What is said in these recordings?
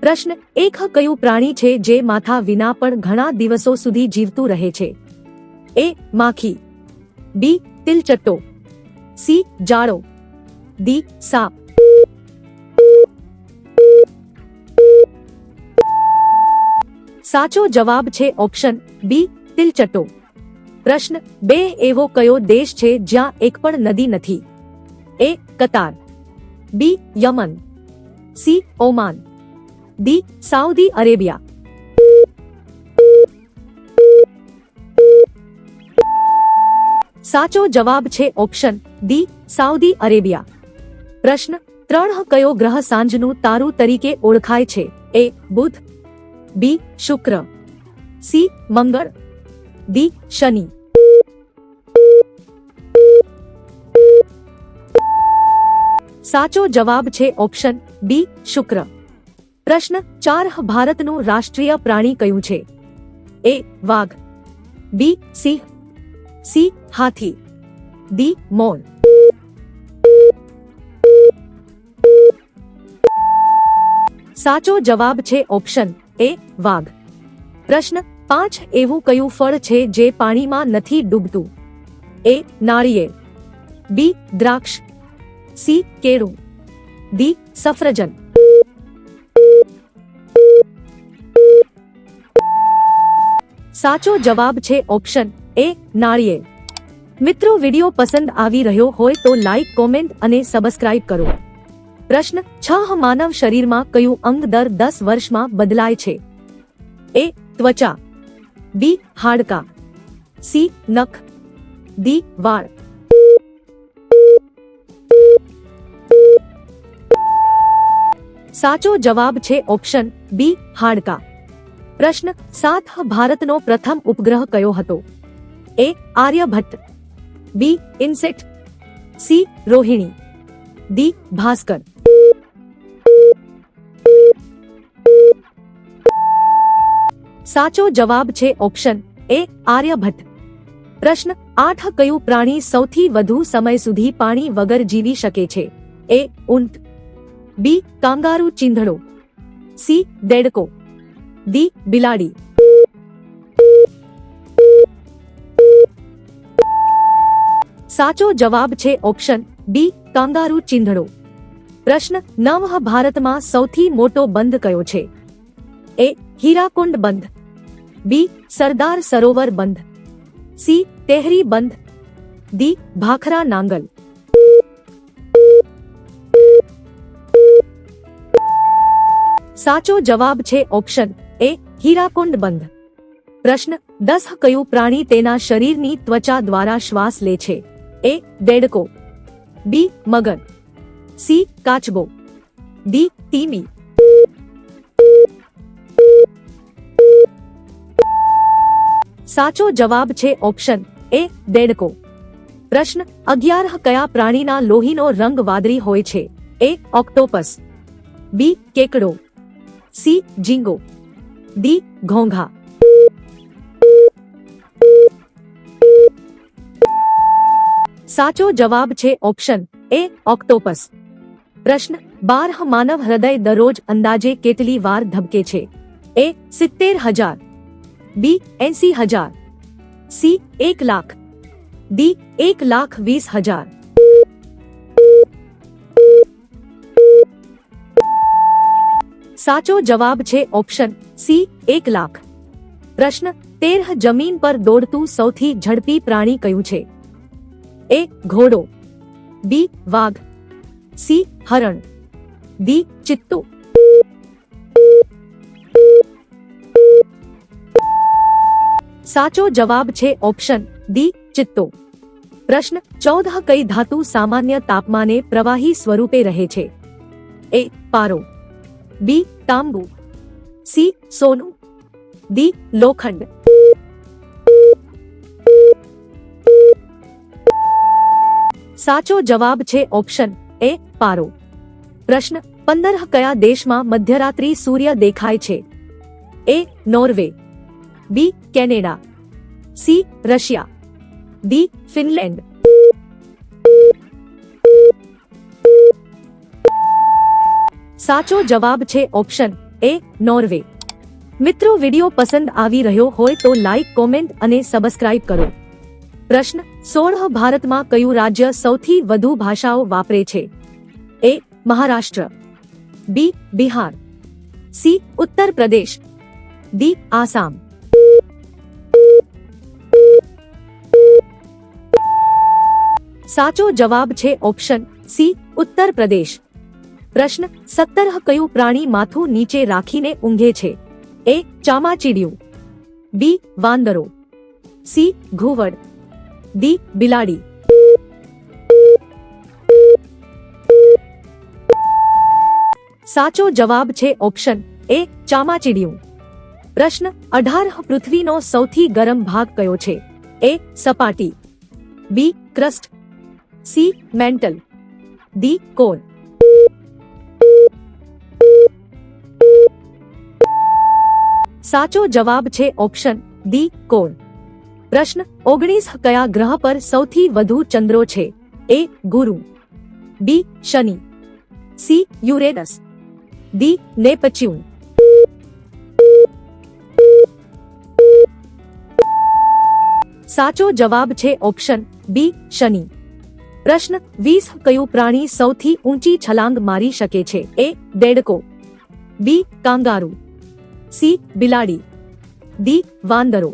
પ્રશ્ન એક કયું પ્રાણી છે જે માથા વિના પણ ઘણા દિવસો સુધી જીવતું રહે છે? એ, માખી. બી, તિલચટ્ટો. સી, જાડો. ડી, સાપ. સાચો જવાબ છે ઓપ્શન બી, તિલચટ્ટો. પ્રશ્ન બે, એવો કયો દેશ છે જ્યાં એક પણ નદી નથી? A, Qatar. B, Yemen. C, Oman. D Saudi Arabia. સાચો જવાબ છે ઓપ્શન ડી સાઉદી અરેબિયા. પ્રશ્ન, ત્રણ કયો ગ્રહ સાંજનું તારું તરીકે ઓળખાય છે? એ, બુધ, બી, શુક્ર, સી, મંગળ, ડી, શનિ. સાચો જવાબ છે ઓપ્શન બી, શુક્ર. પ્રશ્ન ચાર ભારતનું રાષ્ટ્રીય પ્રાણી કયું છે? એ, વાઘ. બી, સિંહ. સી, હાથી. ડી, મોર. સાચો જવાબ છે ઓપ્શન એ, વાઘ. પ્રશ્ન પાંચ એવું કયું ફળ છે જે પાણીમાં નથી ડૂબતું? એ, નાળિયેર. બી, દ્રાક્ષ. સી, કેળું. ડી, સફરજન. સાચો જવાબ છે ઓપ્શન એ નાળિયેર. મિત્રો, વીડિયો પસંદ આવી રહ્યો હોય તો લાઈક, કોમેન્ટ અને સબસ્ક્રાઇબ કરો. પ્રશ્ન છ, માનવ શરીરમાં કયું અંગ દર દસ વર્ષમાં બદલાય છે? એ, ત્વચા. બી, હાડકા. સી, નખ. ડી, વાળ. સાચો જવાબ છે ઓપ્શન બી, હાડકા. પ્રશ્ન સાત ભારતનો પ્રથમ ઉપગ્રહ કયો હતો? A Aryabhata, B INSAT C Rohini, D Bhaskara. સાચો જવાબ છે ઓપ્શન એ આર્યભટ્ટ. પ્રશ્ન આઠ કયું પ્રાણી સૌથી વધુ સમય સુધી પાણી વગર જીવી શકે છે? એ ઊંટ, બી કાંગારૂ ચીંધડો, સી દેડકો. ડી બિલાડી સાચો જવાબ છે ઓપ્શન ડી કાંગારુ ચીંધડો પ્રશ્ન નવ ભારતમાં સૌથી મોટો બંધ કયો છે એ હીરાકુંડ બંધ બી સરદાર સરોવર બંધ સી તેહરી બંધ ડી ભાખરા નાંગલ સાચો જવાબ છે ઓપ્શન એ હીરાકુંડ બંધ. પ્રશ્ન, દસ કયું પ્રાણી તેના શરીરની ત્વચા દ્વારા શ્વાસ લે છે? એ, દેડકો. બી, મગર. સી, કાચબો. ડી તીમી સાચો જવાબ છે ઓપ્શન, એ, દેડકો. પ્રશ્ન, અગિયાર કયા પ્રાણીના લોહીનો રંગ વાદળી હોય છે? A, octopus. બી, કેકડો. સી ઝીંગો ડી ઘોંઘા સાચો જવાબ છે ઓપ્શન એ ઓક્ટોપસ પ્રશ્ન બાર માનવ હૃદય દરરોજ અંદાજે કેટલી વાર ધબકે છે એ સિત્તેર હજાર બી એસી હજાર સી એક લાખ ડી એક લાખ વીસ હજાર સાચો જવાબ છે ઓપ્શન સી એક લાખ પ્રશ્ન તેર જમીન પર દોડતું સૌથી ઝડપી પ્રાણી કયું છે? એ ઘોડો બી વાઘ સી હરણ ડી ચિત્તો સાચો જવાબ છે ઓપ્શન ડી ચિત્તો પ્રશ્ન ચૌદ કઈ ધાતુ સામાન્ય તાપમાને પ્રવાહી સ્વરૂપે રહે છે એ પારો બી તાંબુ સી સોનું ડી લોખંડ સાચો જવાબ છે ઓપ્શન એ પારો પ્રશ્ન પંદર કયા દેશમાં મધ્યરાત્રિ સૂર્ય દેખાય છે A Norway B Canada C Russia D Finland સાચો જવાબ છે ઓપ્શન એ નોર્વે. મિત્રો, વીડિયો પસંદ આવી રહ્યો હોય તો લાઈક કોમેન્ટ અને સબસ્ક્રાઇબ કરો. પ્રશ્ન સોળ ભારતમાં કયું રાજ્ય સૌથી વધુ ભાષાઓ વાપરે છે? A, Maharashtra. B Bihar. C Uttar Pradesh. D Assam. સાચો જવાબ છે ઓપ્શન સી ઉત્તર પ્રદેશ. પ્રશ્ન સત્તર કયું પ્રાણી માથું નીચે રાખીને ઊંઘે છે? એ ચામાચીડિયું. બી વાંદરો. સી ઘુવડ. ડી બિલાડી. સાચો જવાબ છે ઓપ્શન એ ચામાચીડિયું. પ્રશ્ન અઢાર પૃથ્વીનો સૌથી ગરમ ભાગ કયો છે? એ સપાટી. B crust. C mantle. D core સાચો જવાબ છે ઓપ્શન ડી કોર પ્રશ્ન ઓગણીસ કયા ગ્રહ પર સૌથી વધુ ચંદ્રો છે? એ, ગુરુ. બી, શનિ. C, Uranus. D, Neptune. સાચો જવાબ છે ઓપ્શન બી, શનિ. પ્રશ્ન વીસ કયું પ્રાણી સૌથી ઊંચી છલાંગ મારી શકે છે? એ, દેડકો. B, kangaroo. સી બિલાડી ડી વાંદરો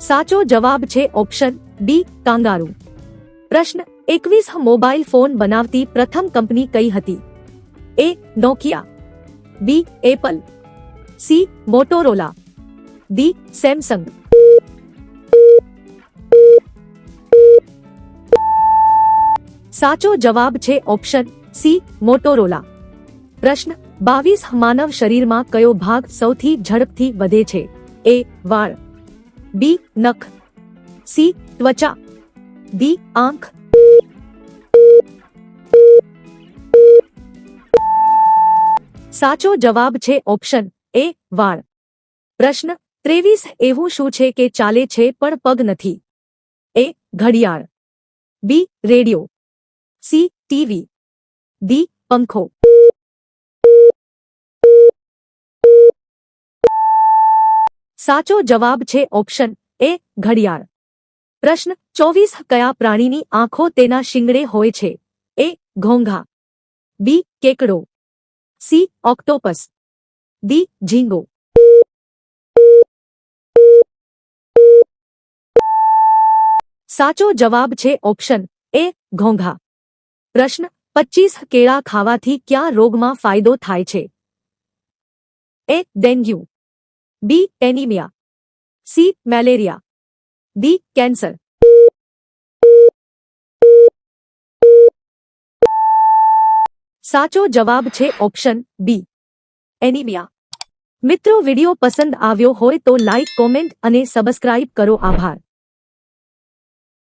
સાચો જવાબ છે ઓપ્શન બી કાંગારૂ પ્રશ્ન એકવીસ મોબાઈલ ફોન બનાવતી પ્રથમ કંપની કઈ હતી A Nokia B Apple C Motorola D Samsung સાચો જવાબ છે ઓપ્શન સી મોટોરોલા પ્રશ્ન બાવીસ માનવ શરીરમાં કયો ભાગ સૌથી ઝડપથી વધે છે? એ વાળ। બી નખ। સી ત્વચા। ડી આંખ। સાચો જવાબ છે ઓપ્શન એ વાળ। પ્રશ્ન, ત્રેવીસ એવું શું છે કે ચાલે છે પણ પગ નથી? એ ઘડિયાળ। B radio. C TV. D પંખો. સાચો જવાબ છે ઓપ્શન એ ઘડિયાળ. પ્રશ્ન ચોવીસ કયા પ્રાણીની આંખો તેના શિંગડે હોય છે? એ ઘોંઘા. બી કેકડો. C octopus. ડી ઝીંગો. સાચો જવાબ છે ઓપ્શન એ ઘોંઘા. પ્રશ્ન પચીસ કેળા ખાવાથી ક્યાં રોગમાં ફાયદો થાય છે? A, dengue. B, anaemia. C, malaria. D, cancer. સાચો જવાબ છે ઓપ્શન બી, એનિમિયા. મિત્રો, વિડિયો પસંદ આવ્યો હોય તો લાઇક કોમેન્ટ અને સબસ્ક્રાઇબ કરો. આભાર.